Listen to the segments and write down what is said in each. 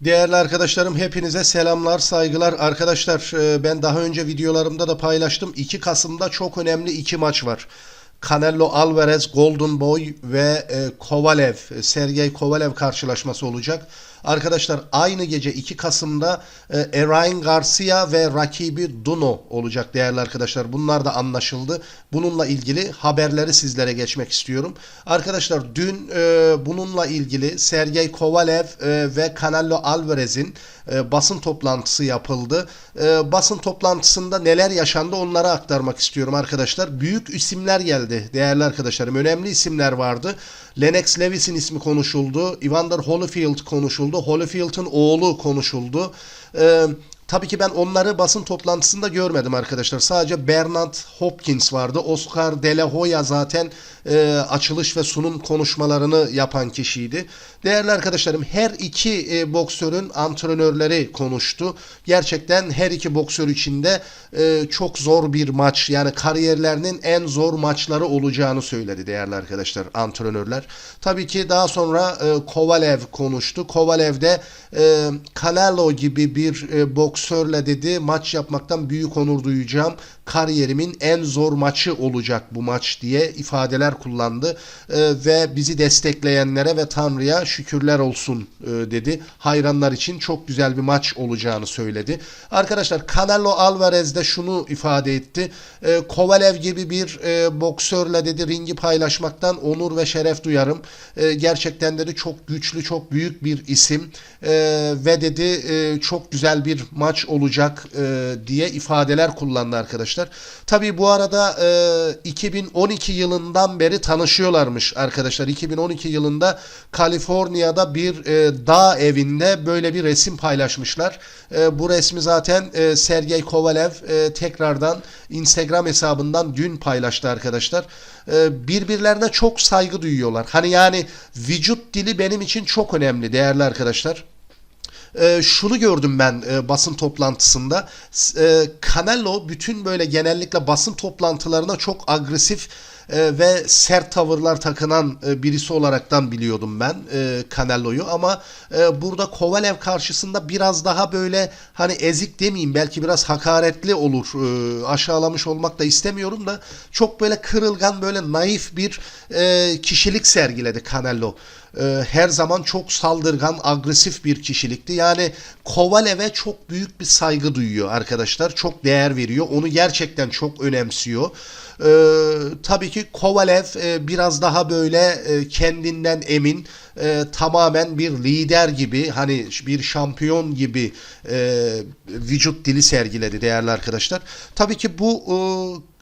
Değerli arkadaşlarım hepinize selamlar, saygılar. Arkadaşlar e, ben daha önce videolarımda da paylaştım. 2 Kasım'da çok önemli iki maç var. Canelo Alvarez, Golden Boy ve e, Kovalev, e, Sergey Kovalev karşılaşması olacak. Arkadaşlar aynı gece 2 Kasım'da e, Ryan Garcia ve rakibi Duno olacak değerli arkadaşlar. Bunlar da anlaşıldı. Bununla ilgili haberleri sizlere geçmek istiyorum. Arkadaşlar dün e, bununla ilgili Sergey Kovalev e, ve Canelo Alvarez'in e, basın toplantısı yapıldı. E, basın toplantısında neler yaşandı onları aktarmak istiyorum arkadaşlar. Büyük isimler geldi değerli arkadaşlarım. Önemli isimler vardı. Lennox Lewis'in ismi konuşuldu. Evander Holyfield konuşuldu. Holyfield'ın oğlu konuşuldu. E, Tabii ki ben onları basın toplantısında görmedim arkadaşlar. Sadece Bernard Hopkins vardı. Oscar De La Hoya zaten e, açılış ve sunum konuşmalarını yapan kişiydi. Değerli arkadaşlarım her iki e, boksörün antrenörleri konuştu. Gerçekten her iki boksör için de e, çok zor bir maç. Yani kariyerlerinin en zor maçları olacağını söyledi değerli arkadaşlar antrenörler. Tabii ki daha sonra e, Kovalev konuştu. Kovalev de e, Canelo gibi bir e, boksörle dedi maç yapmaktan büyük onur duyacağım. Kariyerimin en zor maçı olacak bu maç diye ifadeler kullandı. E, ve bizi destekleyenlere ve Tanrı'ya şükürler olsun e, dedi. Hayranlar için çok güzel bir maç olacağını söyledi. Arkadaşlar Canelo Alvarez de şunu ifade etti. E, Kovalev gibi bir e, boksörle dedi ringi paylaşmaktan onur ve şeref duyarım. E, gerçekten dedi çok güçlü, çok büyük bir isim E, ve dedi e, çok güzel bir maç olacak e, diye ifadeler kullandı arkadaşlar. Tabii bu arada e, 2012 yılından beri tanışıyorlarmış arkadaşlar. 2012 yılında Kaliforniya'da bir e, dağ evinde böyle bir resim paylaşmışlar. E, bu resmi zaten e, Sergey Kovalev e, tekrardan Instagram hesabından dün paylaştı arkadaşlar. E, birbirlerine çok saygı duyuyorlar. Hani yani vücut dili benim için çok önemli değerli arkadaşlar. E, şunu gördüm ben e, basın toplantısında. E, Canelo bütün böyle genellikle basın toplantılarına çok agresif e, ve sert tavırlar takınan e, birisi olaraktan biliyordum ben e, Canelo'yu ama e, burada Kovalev karşısında biraz daha böyle hani ezik demeyeyim belki biraz hakaretli olur e, aşağılamış olmak da istemiyorum da çok böyle kırılgan böyle naif bir kişilik sergiledi Canelo her zaman çok saldırgan, agresif bir kişilikti. Yani Kovalev'e çok büyük bir saygı duyuyor arkadaşlar. Çok değer veriyor. Onu gerçekten çok önemsiyor. E, tabii ki Kovalev e, biraz daha böyle e, kendinden emin, e, tamamen bir lider gibi, hani bir şampiyon gibi e, vücut dili sergiledi değerli arkadaşlar. Tabii ki bu e,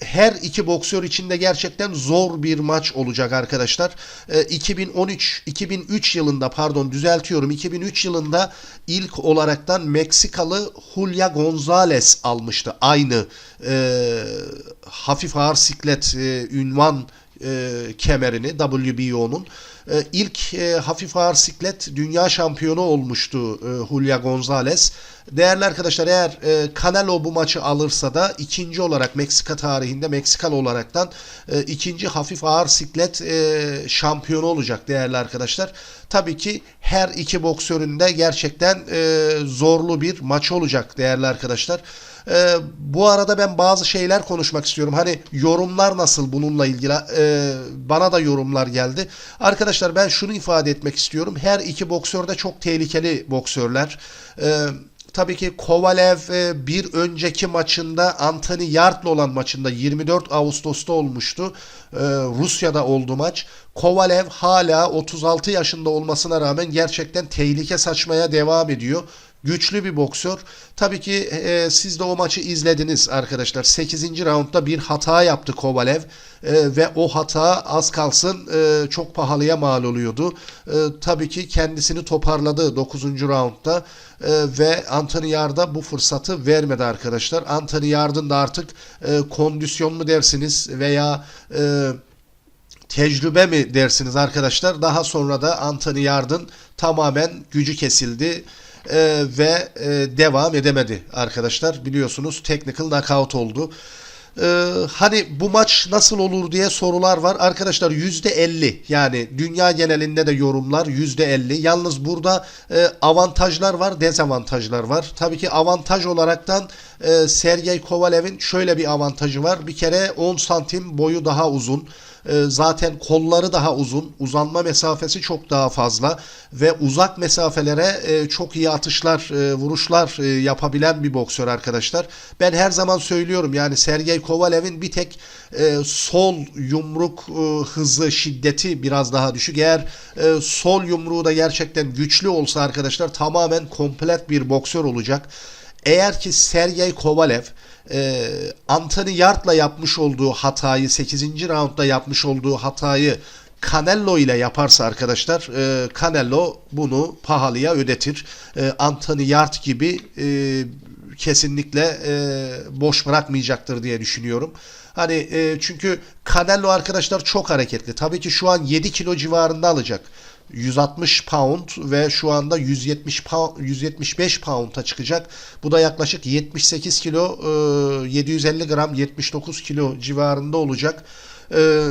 her iki boksör için de gerçekten zor bir maç olacak arkadaşlar. E, 2013 2003 yılında pardon düzeltiyorum 2003 yılında ilk olaraktan Meksikalı Julia Gonzalez almıştı. Aynı e, hafif ağır siklet e, ünvan e, kemerini WBO'nun e, ilk e, hafif ağır siklet dünya şampiyonu olmuştu e, Julia Gonzalez. Değerli arkadaşlar eğer e, Canelo bu maçı alırsa da ikinci olarak Meksika tarihinde Meksikalı olaraktan e, ikinci hafif ağır siklet e, şampiyonu olacak değerli arkadaşlar. Tabii ki her iki boksörün de gerçekten e, zorlu bir maç olacak değerli arkadaşlar. Ee, bu arada ben bazı şeyler konuşmak istiyorum. Hani yorumlar nasıl bununla ilgili? Ee, bana da yorumlar geldi. Arkadaşlar ben şunu ifade etmek istiyorum. Her iki boksör de çok tehlikeli boksörler. Ee, tabii ki Kovalev e, bir önceki maçında Anthony Yard'la olan maçında 24 Ağustos'ta olmuştu. Rusya'da oldu maç. Kovalev hala 36 yaşında olmasına rağmen gerçekten tehlike saçmaya devam ediyor. Güçlü bir boksör. Tabii ki e, siz de o maçı izlediniz arkadaşlar. 8. roundda bir hata yaptı Kovalev e, ve o hata az kalsın e, çok pahalıya mal oluyordu. E, tabii ki kendisini toparladı 9. roundda e, ve Anthony Yard'a bu fırsatı vermedi arkadaşlar. Anthony Yard'ın da artık e, kondisyon mu dersiniz veya e, tecrübe mi dersiniz arkadaşlar? Daha sonra da Anthony Yard'ın tamamen gücü kesildi e, ve e, devam edemedi arkadaşlar. Biliyorsunuz technical knockout oldu. Ee, hani bu maç nasıl olur diye sorular var. Arkadaşlar %50 yani dünya genelinde de yorumlar %50. Yalnız burada e, avantajlar var, dezavantajlar var. Tabii ki avantaj olaraktan e, Sergey Kovalev'in şöyle bir avantajı var. Bir kere 10 santim boyu daha uzun. E, zaten kolları daha uzun, uzanma mesafesi çok daha fazla ve uzak mesafelere e, çok iyi atışlar, e, vuruşlar e, yapabilen bir boksör arkadaşlar. Ben her zaman söylüyorum yani Sergey Kovalev'in bir tek sol yumruk hızı, şiddeti biraz daha düşük. Eğer sol yumruğu da gerçekten güçlü olsa arkadaşlar tamamen komplet bir boksör olacak. Eğer ki Sergey Kovalev e, Anthony Yard'la yapmış olduğu hatayı 8. roundda yapmış olduğu hatayı Canelo ile yaparsa arkadaşlar e, Canelo bunu pahalıya ödetir. E, Anthony Yard gibi e, kesinlikle e, boş bırakmayacaktır diye düşünüyorum. Hani e, çünkü Canelo arkadaşlar çok hareketli. Tabii ki şu an 7 kilo civarında alacak. 160 pound ve şu anda 170 pound, 175 pound'a çıkacak. Bu da yaklaşık 78 kilo, e, 750 gram, 79 kilo civarında olacak. E,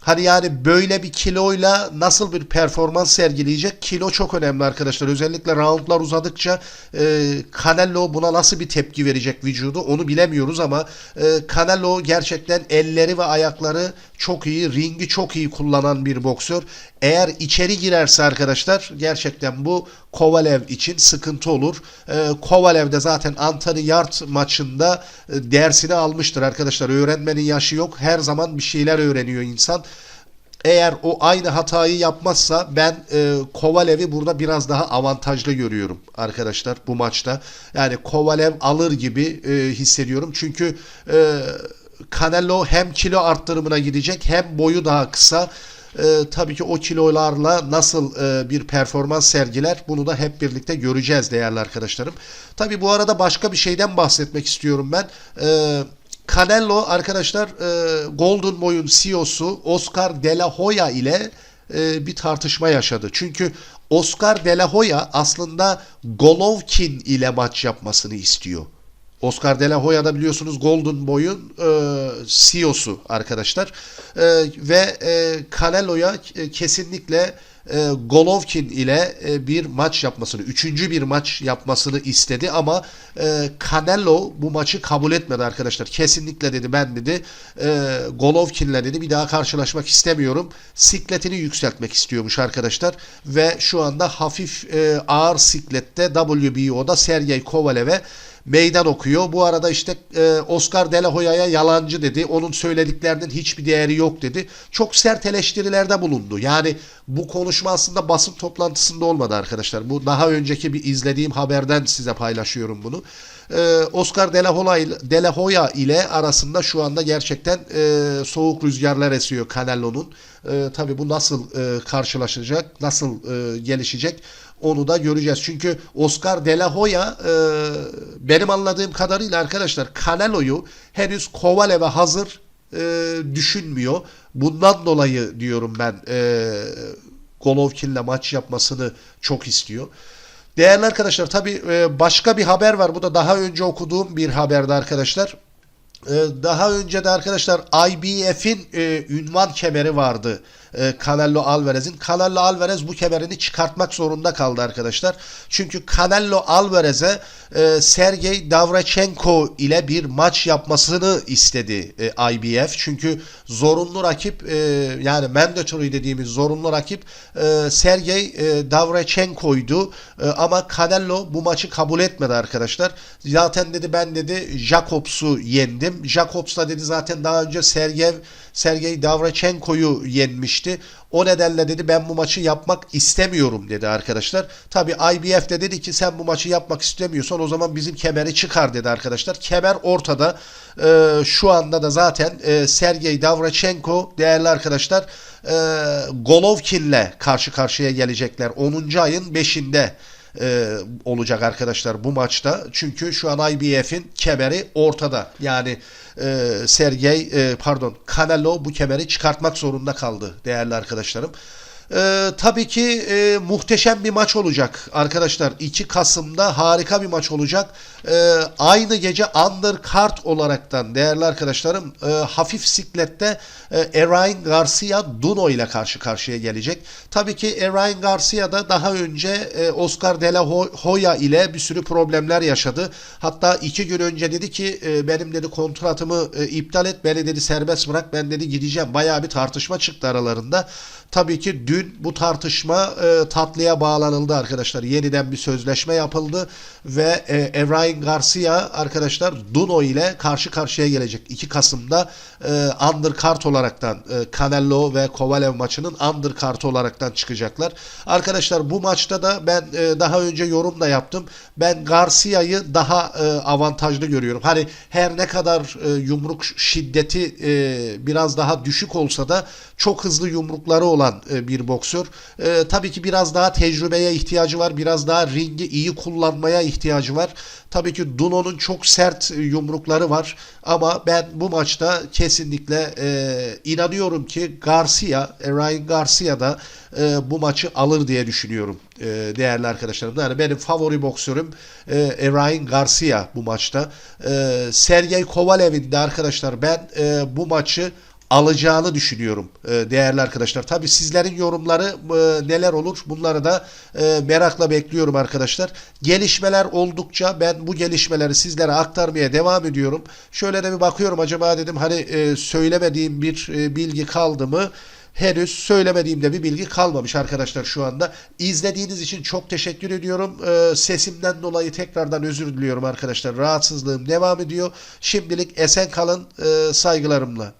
Hani yani böyle bir kiloyla nasıl bir performans sergileyecek? Kilo çok önemli arkadaşlar. Özellikle roundlar uzadıkça e, Canelo buna nasıl bir tepki verecek vücudu onu bilemiyoruz ama e, Canelo gerçekten elleri ve ayakları çok iyi, ringi çok iyi kullanan bir boksör. Eğer içeri girerse arkadaşlar gerçekten bu Kovalev için sıkıntı olur. E, Kovalev de zaten Anthony Yard maçında e, dersini almıştır arkadaşlar. Öğrenmenin yaşı yok. Her zaman bir şeyler öğreniyor insan. Eğer o aynı hatayı yapmazsa ben e, Kovalev'i burada biraz daha avantajlı görüyorum arkadaşlar bu maçta. Yani Kovalev alır gibi e, hissediyorum. Çünkü e, Canelo hem kilo arttırımına gidecek hem boyu daha kısa. E, tabii ki o kilolarla nasıl e, bir performans sergiler bunu da hep birlikte göreceğiz değerli arkadaşlarım. Tabii bu arada başka bir şeyden bahsetmek istiyorum ben. E, Canelo arkadaşlar e, Golden Boy'un CEO'su Oscar De La Hoya ile e, bir tartışma yaşadı. Çünkü Oscar De La Hoya aslında Golovkin ile maç yapmasını istiyor. Oscar De La Hoya da biliyorsunuz Golden Boy'un e, CEO'su arkadaşlar. E, ve e, Canelo'ya e, kesinlikle e, Golovkin ile e, bir maç yapmasını, üçüncü bir maç yapmasını istedi ama e, Canelo bu maçı kabul etmedi arkadaşlar. Kesinlikle dedi ben dedi e, Golovkin'le dedi bir daha karşılaşmak istemiyorum. Sikletini yükseltmek istiyormuş arkadaşlar ve şu anda hafif e, ağır siklette WBO'da Sergey Kovalev'e meydan okuyor. Bu arada işte e, Oscar De La Hoya'ya yalancı dedi. Onun söylediklerinin hiçbir değeri yok dedi. Çok sert eleştirilerde bulundu. Yani bu konuşma aslında basın toplantısında olmadı arkadaşlar. Bu daha önceki bir izlediğim haberden size paylaşıyorum bunu. Ee, Oscar De La, Hoya, De La Hoya ile arasında şu anda gerçekten e, soğuk rüzgarlar esiyor Canelo'nun. E, tabii bu nasıl e, karşılaşacak, nasıl e, gelişecek onu da göreceğiz. Çünkü Oscar De La Hoya e, benim anladığım kadarıyla arkadaşlar Canelo'yu henüz Kovalev'e hazır e, düşünmüyor. Bundan dolayı diyorum ben e, Golovkin'le maç yapmasını çok istiyor. Değerli arkadaşlar tabi başka bir haber var. Bu da daha önce okuduğum bir haberdi arkadaşlar. E, daha önce de arkadaşlar IBF'in e, ünvan kemeri vardı e, Canelo Alvarez'in. Canelo Alvarez bu kemerini çıkartmak zorunda kaldı arkadaşlar. Çünkü Canelo Alvarez'e e, Sergey Davrechenko ile bir maç yapmasını istedi e, IBF. Çünkü zorunlu rakip e, yani mandatory dediğimiz zorunlu rakip e, Sergey e, Davrechenko'ydu. E, ama Canelo bu maçı kabul etmedi arkadaşlar. Zaten dedi ben dedi Jacobs'u yendim. Jacobs dedi zaten daha önce Sergey Sergey Davrechenko'yu yenmişti. O nedenle dedi ben bu maçı yapmak istemiyorum dedi arkadaşlar. Tabi IBF de dedi ki sen bu maçı yapmak istemiyorsan o zaman bizim kemeri çıkar dedi arkadaşlar. Kemer ortada. Ee, şu anda da zaten e, Sergey Davrechenko değerli arkadaşlar e, Golovkin'le karşı karşıya gelecekler. 10. ayın 5'inde e, olacak arkadaşlar bu maçta. Çünkü şu an IBF'in kemeri ortada. Yani e, Sergey e, pardon Canelo bu kemeri çıkartmak zorunda kaldı değerli arkadaşlarım. Ee, tabii ki e, muhteşem bir maç olacak arkadaşlar. 2 Kasım'da harika bir maç olacak. Ee, aynı gece undercard olaraktan değerli arkadaşlarım e, hafif siklette e, Erain Garcia Duno ile karşı karşıya gelecek. Tabii ki Erain Garcia da daha önce e, Oscar De La Ho- Hoya ile bir sürü problemler yaşadı. Hatta iki gün önce dedi ki e, benim dedi kontratımı e, iptal et beni dedi serbest bırak ben dedi gideceğim. Bayağı bir tartışma çıktı aralarında. Tabii ki dün bu tartışma e, tatlıya bağlanıldı arkadaşlar. Yeniden bir sözleşme yapıldı ve e, Evrain Garcia arkadaşlar Duno ile karşı karşıya gelecek. 2 Kasım'da e, undercard olaraktan e, Canelo ve Kovalev maçının undercard olaraktan çıkacaklar. Arkadaşlar bu maçta da ben e, daha önce yorum da yaptım. Ben Garcia'yı daha e, avantajlı görüyorum. Hani her ne kadar e, yumruk şiddeti e, biraz daha düşük olsa da çok hızlı yumrukları olan e, bir boksör. E, tabii ki biraz daha tecrübeye ihtiyacı var. Biraz daha ringi iyi kullanmaya ihtiyacı var. Tabii ki Duno'nun çok sert e, yumrukları var. Ama ben bu maçta kesinlikle e, inanıyorum ki Garcia, e, Ryan Garcia da e, bu maçı alır diye düşünüyorum e, değerli arkadaşlarım. Yani benim favori boksörüm e, Ryan Garcia bu maçta. E, Sergey Kovalev'in de arkadaşlar ben e, bu maçı alacağını düşünüyorum e, değerli arkadaşlar. Tabi sizlerin yorumları e, neler olur bunları da e, merakla bekliyorum arkadaşlar. Gelişmeler oldukça ben bu gelişmeleri sizlere aktarmaya devam ediyorum. Şöyle de bir bakıyorum acaba dedim hani söylemediğim bir bilgi kaldı mı? Henüz söylemediğimde bir bilgi kalmamış arkadaşlar şu anda. İzlediğiniz için çok teşekkür ediyorum. Sesimden dolayı tekrardan özür diliyorum arkadaşlar. Rahatsızlığım devam ediyor. Şimdilik esen kalın. Saygılarımla.